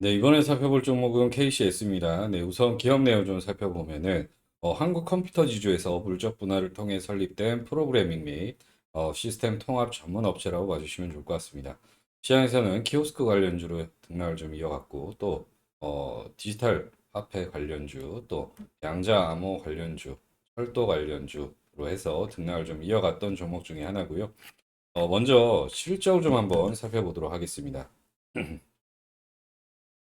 네, 이번에 살펴볼 종목은 KCS입니다. 네, 우선 기업 내용 좀 살펴보면은 어, 한국 컴퓨터 지주에서 물적 분할을 통해 설립된 프로그래밍 및 어, 시스템 통합 전문 업체라고 봐주시면 좋을 것 같습니다. 시장에서는 키오스크 관련주로 등락을 좀 이어갔고 또 어, 디지털 화폐 관련주, 또 양자 암호 관련주, 철도 관련주로 해서 등락을 좀 이어갔던 종목 중에 하나고요. 어, 먼저 실적을 좀 한번 살펴보도록 하겠습니다.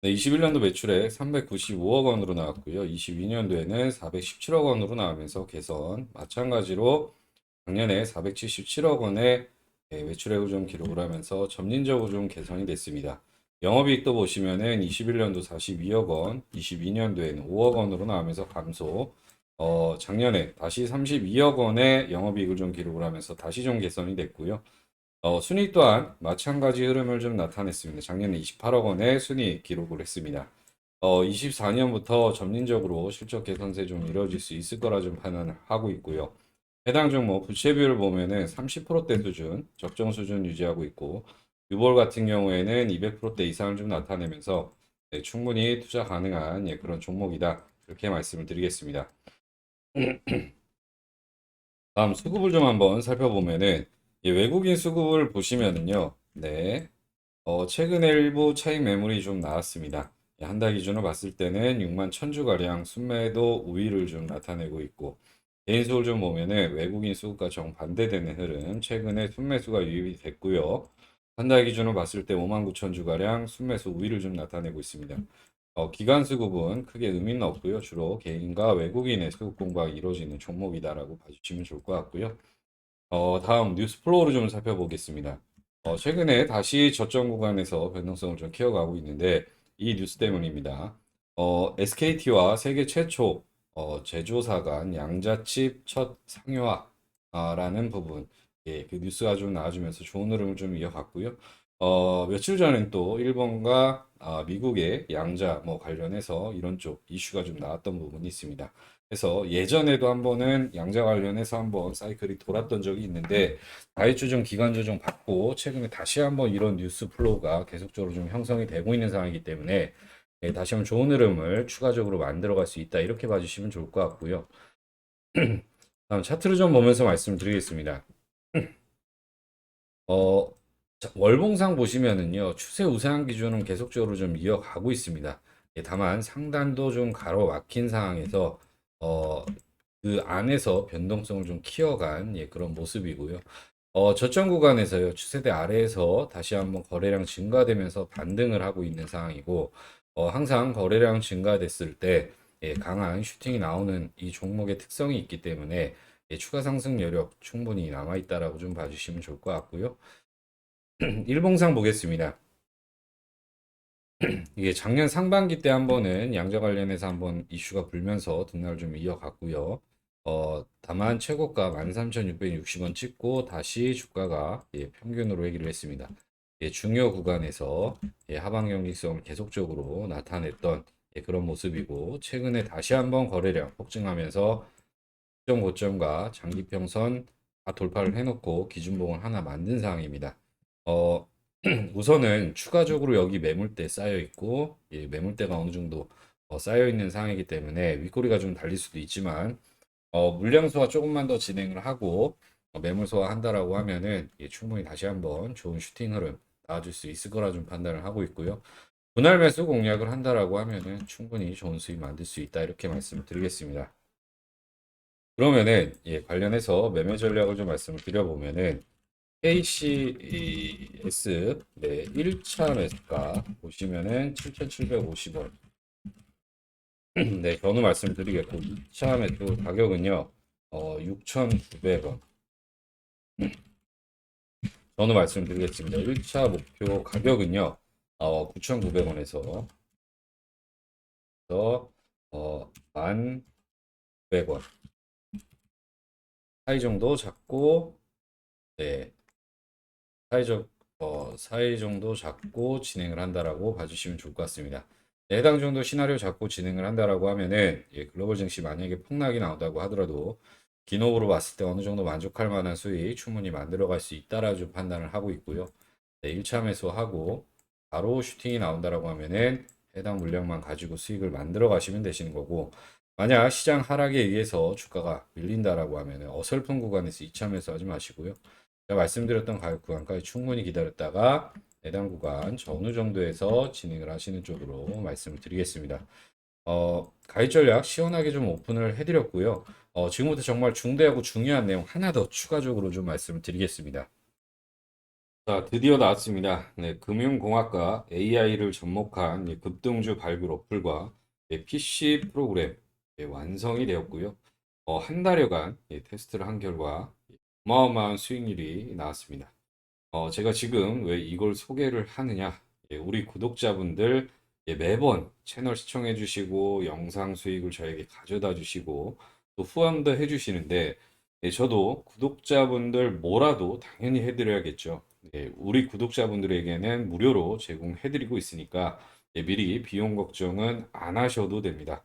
네, 21년도 매출액 395억 원으로 나왔고요. 22년도에는 417억 원으로 나오면서 개선. 마찬가지로 작년에 477억 원의 예, 매출액을 좀 기록을 하면서 점진적으로 좀 개선이 됐습니다. 영업이익도 보시면은 21년도 42억 원, 22년도에는 5억 원으로 나오면서 감소. 어, 작년에 다시 32억 원의 영업이익을 좀 기록을 하면서 다시 좀 개선이 됐고요. 어, 순위 또한 마찬가지 흐름을 좀 나타냈습니다. 작년에 28억 원의 순위 기록을 했습니다. 어, 24년부터 점진적으로 실적 개선세 좀 이루어질 수 있을 거라 좀 판단하고 있고요. 해당 종목 부채 비율을 보면은 30%대 수준, 적정 수준 유지하고 있고, 유볼 같은 경우에는 200%대 이상을 좀 나타내면서 네, 충분히 투자 가능한 예, 그런 종목이다. 이렇게 말씀을 드리겠습니다. 다음 수급을 좀 한번 살펴보면은 예, 외국인 수급을 보시면은요, 네, 어, 최근에 일부 차익 매물이 좀 나왔습니다. 예, 한달 기준으로 봤을 때는 6만 천주 가량 순매도 우위를 좀 나타내고 있고, 개인 수를 좀 보면은 외국인 수급과 정반대되는 흐름, 최근에 순매수가 유입이 됐고요. 한 달 기준으로 봤을 때 5만 9천 주 가량 순매수 우위를 좀 나타내고 있습니다. 어, 기관 수급은 크게 의미는 없고요. 주로 개인과 외국인의 수급 공방이 이루어지는 종목이다라고 봐주시면 좋을 것 같고요. 어, 다음 뉴스 플로우를 좀 살펴보겠습니다. 어, 최근에 다시 저점 구간에서 변동성을 좀 키워가고 있는데 이 뉴스 때문입니다. 어, SKT와 세계 최초 어, 제조사 간 양자칩 첫 상용화라는 부분, 예, 그 뉴스가 좀 나와주면서 좋은 흐름을 좀 이어갔고요. 어, 며칠 전엔 또 일본과 아, 미국의 양자 뭐 관련해서 이런 쪽 이슈가 좀 나왔던 부분이 있습니다. 그래서 예전에도 한 번은 양자 관련해서 한번 사이클이 돌았던 적이 있는데 다이 조정 기간 조정 받고 최근에 다시 한번 이런 뉴스 플로우가 계속적으로 좀 형성이 되고 있는 상황이기 때문에 예, 다시 한번 좋은 흐름을 추가적으로 만들어갈 수 있다 이렇게 봐주시면 좋을 것 같고요. 다음 차트를 좀 보면서 말씀드리겠습니다. 어, 자, 월봉상 보시면은요 추세 우상향 기준은 계속적으로 좀 이어가고 있습니다. 예, 다만 상단도 좀 가로막힌 상황에서 어, 그 안에서 변동성을 좀 키워간 예, 그런 모습이고요. 어, 저점 구간에서요, 추세대 아래에서 다시 한번 거래량 증가되면서 반등을 하고 있는 상황이고, 어, 항상 거래량 증가됐을 때 예, 강한 슈팅이 나오는 이 종목의 특성이 있기 때문에 예, 추가 상승 여력 충분히 남아 있다라고 좀 봐주시면 좋을 것 같고요. 일봉상 보겠습니다. 이게 작년 상반기 때 한 번은 양자 관련해서 한 번 이슈가 불면서 등락을 좀 이어갔고요. 어, 다만 최고가 13,660원 찍고 다시 주가가 예, 평균으로 회귀를 했습니다. 예, 중요 구간에서 예, 하방 경직성을 계속적으로 나타냈던 예, 그런 모습이고 최근에 다시 한번 거래량 폭증하면서 특정 고점과 장기평선 다 돌파를 해놓고 기준봉을 하나 만든 상황입니다. 어, 우선은 추가적으로 여기 매물대 쌓여 있고 예, 매물대가 어느 정도 어, 쌓여 있는 상황이기 때문에 윗꼬리가 좀 달릴 수도 있지만 어, 물량 소화 조금만 더 진행을 하고 어, 매물 소화 한다라고 하면은 예, 충분히 다시 한번 좋은 슈팅 흐름 나와줄 수 있을 거라 좀 판단을 하고 있고요. 분할 매수 공략을 한다라고 하면은 충분히 좋은 수익 만들 수 있다 이렇게 말씀을 드리겠습니다. 그러면은 예, 관련해서 매매 전략을 좀 말씀을 드려보면은 KCS 네, 1차 매수가 보시면은 7,750원. 네, 전후 말씀드리겠고 2차 매수 가격은요. 어, 6,900원. 전후 말씀드리겠습니다. 1차 목표 가격은요. 어, 9,900원에서 어, 1,900원. 사이 정도 잡고 네. 사이적 어, 사이 정도 잡고 진행을 한다라고 봐주시면 좋을 것 같습니다. 네, 해당 정도 시나리오 잡고 진행을 한다라고 하면은 예, 글로벌 증시 만약에 폭락이 나온다고 하더라도 기록으로 봤을 때 어느 정도 만족할 만한 수익 충분히 만들어갈 수 있다라고 좀 판단을 하고 있고요. 네, 1차 매수하고 바로 슈팅이 나온다라고 하면은 해당 물량만 가지고 수익을 만들어 가시면 되시는 거고 만약 시장 하락에 의해서 주가가 밀린다라고 하면 어설픈 구간에서 이참에서 하지 마시고요. 제가 말씀드렸던 가격 구간까지 충분히 기다렸다가 해당 구간 저 어느 정도에서 진행을 하시는 쪽으로 말씀을 드리겠습니다. 어, 가입 전략 시원하게 좀 오픈을 해드렸고요. 어, 지금부터 정말 중대하고 중요한 내용 하나 더 추가적으로 좀 말씀을 드리겠습니다. 자, 드디어 나왔습니다. 네, 금융공학과 AI를 접목한 예, 급등주 발굴 어플과 예, PC 프로그램 예, 완성이 되었고요. 어, 한 달여간 예, 테스트를 한 결과 어마어마한 수익률이 나왔습니다. 어, 제가 지금 왜 이걸 소개를 하느냐? 예, 우리 구독자분들 예, 매번 채널 시청해 주시고 영상 수익을 저에게 가져다 주시고 또 후원도 해 주시는데 예, 저도 구독자분들 뭐라도 당연히 해드려야겠죠. 예, 우리 구독자분들에게는 무료로 제공해드리고 있으니까 예, 미리 비용 걱정은 안 하셔도 됩니다.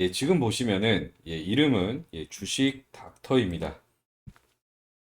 예, 지금 보시면은 예, 이름은 예, 주식 닥터입니다.